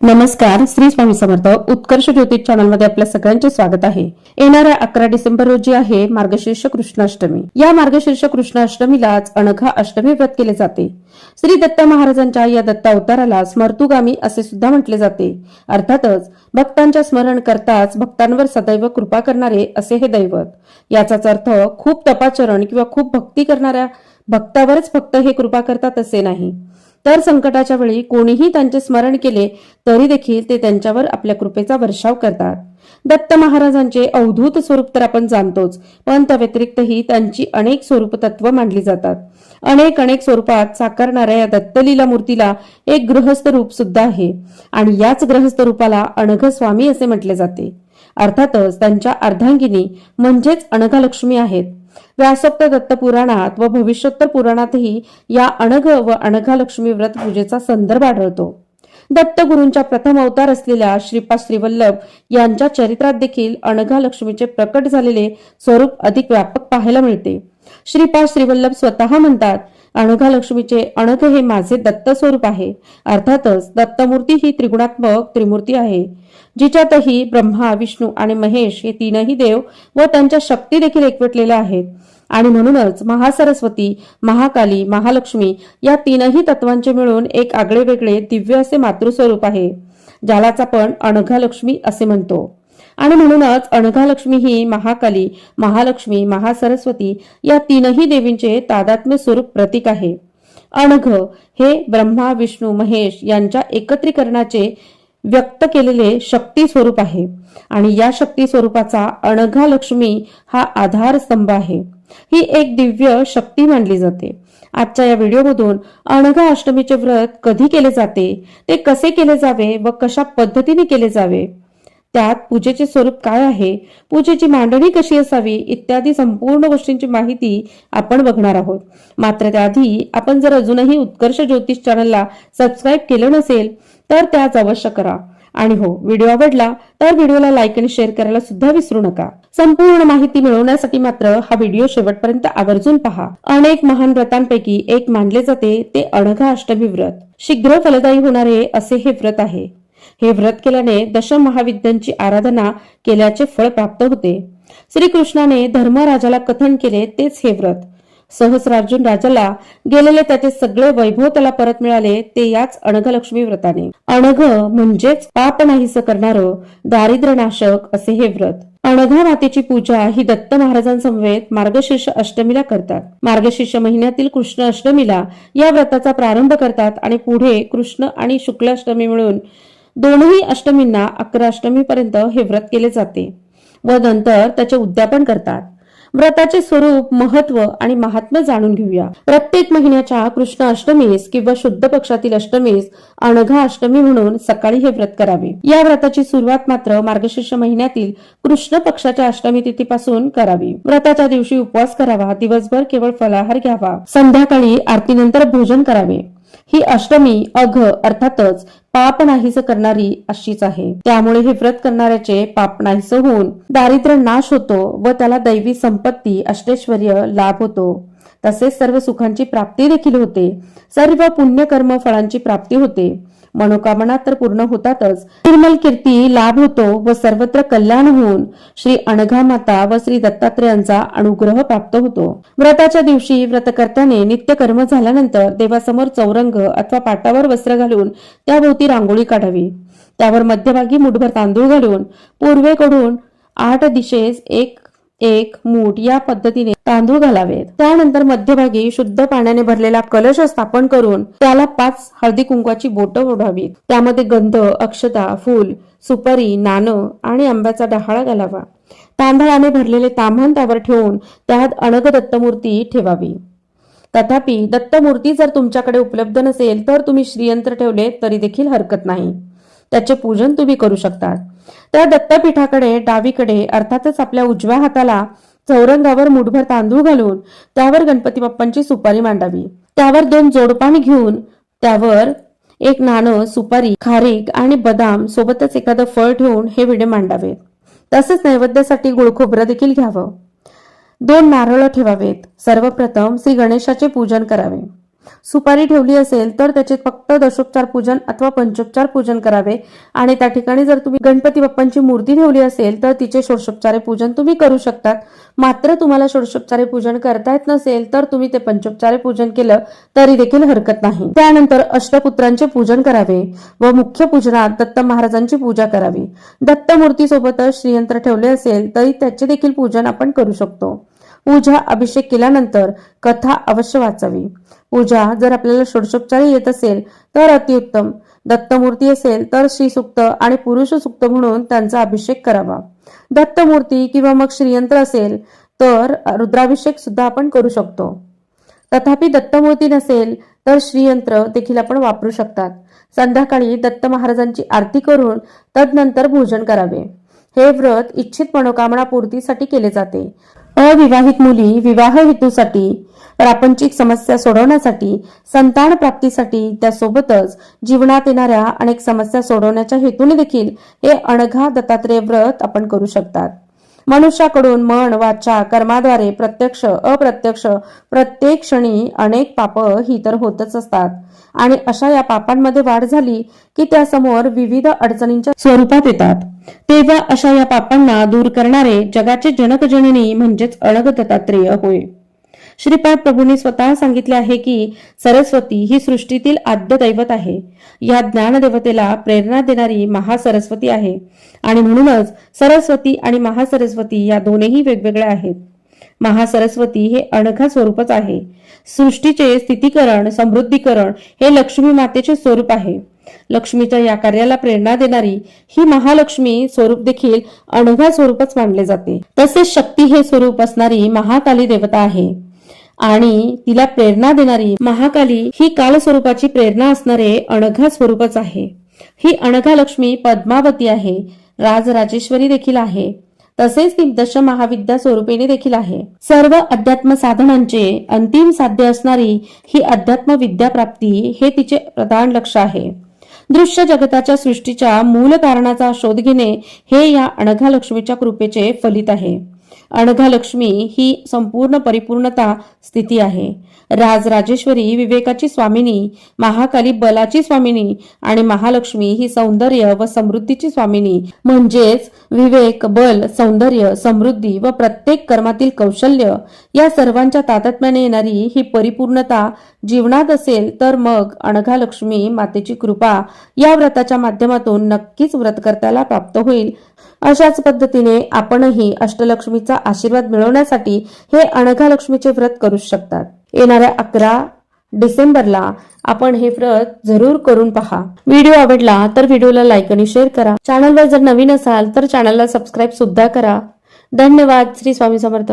नमस्कार श्री स्वामी समर्थ. उत्कर्ष ज्योतिष चॅनलमध्ये आपल्या सगळ्यांचे स्वागत आहे. येणाऱ्या अकरा डिसेंबर रोजी आहे मार्गशीर्ष कृष्णाष्टमी. या मार्गशीर्ष कृष्णाष्टमीलाच अनघा अष्टमी व्रत केले जाते. श्री दत्त महाराजांच्या या दत्ता अवताराला स्मर्तुगामी असे सुद्धा म्हटले जाते. अर्थातच भक्तांच्या स्मरण करताच भक्तांवर सदैव कृपा करणारे असे हे दैवत. याचाच अर्थ खूप तपाचरण किंवा खूप भक्ती करणाऱ्या भक्तावरच फक्त हे कृपा करतात असे नाही. तर संकटाच्या वेळी कोणीही त्यांचे स्मरण केले तरी देखील ते त्यांच्यावर आपल्या कृपेचा वर्षाव करतात. दत्त महाराजांचे अवधूत स्वरूप तर आपण जाणतोच पण त्या व्यतिरिक्तही त्यांची अनेक स्वरूप तत्व मांडली जातात. अनेक अनेक स्वरूपात साकारणाऱ्या या दत्तलीला मूर्तीला एक गृहस्थ रूप सुद्धा आहे आणि याच गृहस्थ रूपाला अनघ स्वामी असे म्हटले जाते. अर्थातच त्यांच्या अर्धांगिनी म्हणजेच अनघलक्ष्मी आहेत. व्यासोक्त दत्त पुराणात व भविष्योत्तर पुराणातही या अणघ व अनघालक्ष्मी व्रत पूजेचा संदर्भ आढळतो. दत्तगुरूंच्या प्रथम अवतार असलेल्या श्रीपाद श्रीवल्लभ यांच्या चरित्रात देखील अणघा लक्ष्मीचे प्रकट झालेले स्वरूप अधिक व्यापक पाहायला मिळते. श्रीपाद श्रीवल्लभ स्वतः म्हणतात अनघा लक्ष्मीचे अणघ हे माझे दत्त स्वरूप आहे. अर्थातच दत्तमूर्ती ही त्रिगुणात्मक त्रिमूर्ती आहे. जिच्यातही ब्रह्मा विष्णू आणि महेश हे तीनही देव व त्यांच्या शक्ती देखील एकवटलेल्या आहेत. आणि म्हणूनच महासरस्वती महाकाली महालक्ष्मी या तीनही तत्वांचे मिळून एक आगळे वेगळे दिव्य असे मातृस्वरूप आहे. ज्यालाच आपण अणघा लक्ष्मी असे म्हणतो. आणि म्हणूनच अणघालक्ष्मी ही महाकाली महालक्ष्मी महासरस्वती या तीनही देवींचे तादात्म्य स्वरूप प्रतीक आहे. अणघ हे ब्रह्मा विष्णू महेश यांच्या एकत्रीकरणाचे व्यक्त केलेले शक्ती स्वरूप आहे. आणि या शक्ती स्वरूपाचा अणघा लक्ष्मी हा आधारस्तंभ आहे. ही एक दिव्य शक्ती मानली जाते. आजच्या या व्हिडिओमधून अणघा अष्टमीचे व्रत कधी केले जाते ते कसे केले जावे व कशा पद्धतीने केले जावे त्यात पूजेचे स्वरूप काय आहे? पूजेची मांडणी कशी असावी? इत्यादी संपूर्ण गोष्टींची माहिती आपण बघणार आहोत. मात्र त्याआधी आपण जर अजूनही उत्कर्ष ज्योतिष चॅनलला सबस्क्राईब केलं नसेल तर त्याच अवश्य करा. आणि हो व्हिडिओ आवडला तर व्हिडिओला लाईक आणि शेअर करायला सुद्धा विसरू नका. संपूर्ण माहिती मिळवण्यासाठी मात्र हा व्हिडिओ शेवटपर्यंत आवर्जून पहा. अनेक महान व्रतांपैकी एक मानले जाते ते अणघा अष्टमी व्रत. शीघ्र फलदायी होणारे असे हे व्रत आहे. हे व्रत केल्याने दशम महाविद्यांची आराधना केल्याचे फळ प्राप्त होते. श्रीकृष्णाने धर्मराजाला कथन केले तेच हे व्रत. सहस्रार्जुन राजाला गेलेले त्याचे सगळे वैभव त्याला परत मिळाले ते याच अनघलक्ष्मी व्रताने. अनघ म्हणजेच पाप नाहीस करणारं दारिद्र्यनाशक असे हे व्रत. अणघा मातेची पूजा ही दत्त महाराजांसमवेत मार्गशीर्ष अष्टमीला करतात. मार्गशीर्ष महिन्यातील कृष्ण अष्टमीला या व्रताचा प्रारंभ करतात आणि पुढे कृष्ण आणि शुक्ल अष्टमी मिळून दोनही अष्टमींना अकरा अष्टमीपर्यंत हे व्रत केले जाते व नंतर त्याचे उद्यापन करतात. व्रताचे स्वरूप महत्त्व आणि महात्म्य जाणून घेऊया. प्रत्येक महिन्याच्या कृष्ण अष्टमीस किंवा शुद्ध पक्षातील अष्टमीस अनघा अष्टमी म्हणून सकाळी हे व्रत करावे. या व्रताची सुरुवात मात्र मार्गशीर्ष महिन्यातील कृष्ण पक्षाच्या अष्टमी तिथीपासून करावी. व्रताच्या दिवशी उपवास करावा दिवसभर केवळ फलाहार घ्यावा. संध्याकाळी आरतीनंतर भोजन करावे. ही अष्टमी अघ अर्थातच पाप नाहीस करणारी अशीच आहे. त्यामुळे हे व्रत करणाऱ्याचे पाप नाहीस होऊन दारिद्र्य नाश होतो व त्याला दैवी संपत्ती अष्टेश्वर्य लाभ होतो. तसेच सर्व सुखांची प्राप्ती देखील होते. सर्व पुण्यकर्म फळांची प्राप्ती होते. मनोकामना तर पूर्ण होतातच. निर्मल कीर्ती लाभ होतो व सर्वत्र कल्याण होऊन श्री अनघा माता व श्री दत्तात्रेयांचा अनुग्रह प्राप्त होतो. व्रताच्या दिवशी व्रतकर्त्याने नित्य कर्म झाल्यानंतर देवासमोर चौरंग अथवा पाटावर वस्त्र घालून त्याभोवती रांगोळी काढावी. त्यावर मध्यभागी मुठभर तांदूळ घालून पूर्वेकडून आठ दिशेस एक एक मूठ या पद्धतीने तांदूळ घालावेत. त्यानंतर मध्यभागी शुद्ध पाण्याने भरलेला कलश स्थापन करून त्याला पाच हळदी कुंकवाची बोटं ओढावीत. त्यामध्ये गंध अक्षता फूल सुपारी नाणं आणि आंब्याचा डहाळा घालावा. तांदळाने भरलेले ताम्हण त्यावर ठेवून त्यात अणग दत्तमूर्ती ठेवावी. तथापि दत्तमूर्ती जर तुमच्याकडे उपलब्ध नसेल तर तुम्ही श्रीयंत्र ठेवले तरी देखील हरकत नाही. त्याचे पूजन तुम्ही करू शकतात. त्या दत्तपीठाकडे डावीकडे अर्थातच आपल्या उजव्या हाताला चौरंगावर मुठभर तांदूळ घालून त्यावर गणपती बाप्पांची सुपारी मांडावी. त्यावर दोन जोडपाणी घेऊन त्यावर एक नाणं सुपारी खारीक आणि बदाम सोबतच एखादं फळ ठेवून हे विडे मांडावेत तसेच नैवेद्यासाठी गुळखोबरं देखील घ्यावं. दोन नारळ ठेवावेत. सर्वप्रथम श्री गणेशाचे पूजन करावे. सुपारी ठेवली असेल तर त्याचे फक्त दशोपचार पूजन अथवा पंचोपचार पूजन करावे. आणि त्या ठिकाणी जर तुम्ही गणपती बाप्पांची मूर्ती ठेवली असेल तर तिचे षोडशोपचारे पूजन तुम्ही करू शकतात. मात्र तुम्हाला षोडशोपचारे पूजन करता येत नसेल तर तुम्ही ते पंचोपचारे पूजन केलं तरी देखील हरकत नाही. त्यानंतर अष्टपुत्रांचे पूजन करावे व मुख्य पूजनात दत्त महाराजांची पूजा करावी. दत्त मूर्तीसोबतच श्रीयंत्र ठेवले असेल तरी त्याचे देखील पूजन आपण करू शकतो. पूजा अभिषेक केल्यानंतर कथा अवश्य वाचावी. पूजा जर आपल्याला षोडशोपचारी येत असेल तर अतिउत्तम. दत्तमूर्ती असेल तर श्री सुक्त आणि पुरुष सुक्त म्हणून त्यांचा अभिषेक करावा. दत्तमूर्ती किंवा मग श्रीयंत्र असेल तर रुद्राभिषेक सुद्धा आपण करू शकतो. तथापि दत्तमूर्ती नसेल तर श्रीयंत्र देखील आपण वापरू शकतात. संध्याकाळी दत्त महाराजांची आरती करून तदनंतर भोजन करावे. हे व्रत इच्छित मनोकामना पूर्तीसाठी केले जाते. अविवाहित मुली विवाह हेतूसाठी प्रापंचिक समस्या सोडवण्यासाठी संतान प्राप्तीसाठी त्यासोबतच जीवनात येणाऱ्या अनेक समस्या सोडवण्याच्या हेतूने देखील हे अणघा दत्तात्रेय व्रत आपण करू शकतात. मनुष्याकडून मन वाचा कर्माद्वारे प्रत्यक्ष अप्रत्यक्ष प्रत्येक क्षणी अनेक पाप ही तर होतच असतात. आणि अशा या पापांमध्ये वाढ झाली की त्यासमोर विविध अडचणींच्या स्वरूपात येतात. तेव्हा अशा या पापांना दूर करणारे जगाचे जनकजननी म्हणजेच अळग दत्तात्रेय होय. श्रीपाद प्रभूंनी स्वतः सांगितले आहे की सरस्वती ही सृष्टीतील आद्य दैवत आहे. या ज्ञानदेवतेला प्रेरणा देणारी महासरस्वती आहे. आणि म्हणूनच सरस्वती आणि महासरस्वती या दोनही वेगवेगळ्या आहेत. महासरस्वती हे अणघा स्वरूपच आहे. सृष्टीचे स्थितीकरण समृद्धीकरण हे लक्ष्मी मातेचे स्वरूप आहे. लक्ष्मीच्या या कार्याला प्रेरणा देणारी ही महालक्ष्मी स्वरूप देखील अणघा स्वरूपच मानले जाते. तसेच शक्ती हे स्वरूप असणारी महाकाली देवता आहे. आणि तिला प्रेरणा देणारी महाकाली ही काल स्वरूपाची प्रेरणा असणारे अणघा स्वरूपच आहे. ही अणघा लक्ष्मी पद्मावती आहे. राजराजेश्वरी देखील आहे. तसेच ती दश महाविद्या स्वरूपेने देखील आहे. सर्व अध्यात्म साधनांचे अंतिम साध्य असणारी ही अध्यात्म विद्या प्राप्ती हे तिचे प्रधान लक्ष आहे. दृश्य जगताच्या सृष्टीच्या मूल कारणाचा शोध घेणे हे या अणघा लक्ष्मीच्या कृपेचे फलित आहे. अणघालक्ष्मी ही संपूर्ण परिपूर्णता स्थिती आहे. राजराजेश्वरी विवेकाची स्वामिनी महाकाली बलाची स्वामिनी आणि महालक्ष्मी ही सौंदर्य व समृद्धीची स्वामिनी. म्हणजेच विवेक बल सौंदर्य समृद्धी व प्रत्येक कर्मातील कौशल्य या सर्वांच्या तातत्म्याने येणारी ही परिपूर्णता जीवनात असेल तर मग अणघालक्ष्मी मातेची कृपा या व्रताच्या माध्यमातून नक्कीच व्रतकर्त्याला प्राप्त होईल. अशाच पद्धतीने आपणही अष्टलक्ष्मीचा आशीर्वाद मिळवण्यासाठी हे अणघा लक्ष्मीचे व्रत करू शकतात. येणाऱ्या अकरा डिसेंबरला आपण हे व्रत जरूर करून पहा. व्हिडिओ आवडला तर व्हिडिओला लाईक आणि शेअर करा. चॅनलवर जर नवीन असाल तर चॅनलला सबस्क्राईब सुद्धा करा. धन्यवाद. श्री स्वामी समर्थ.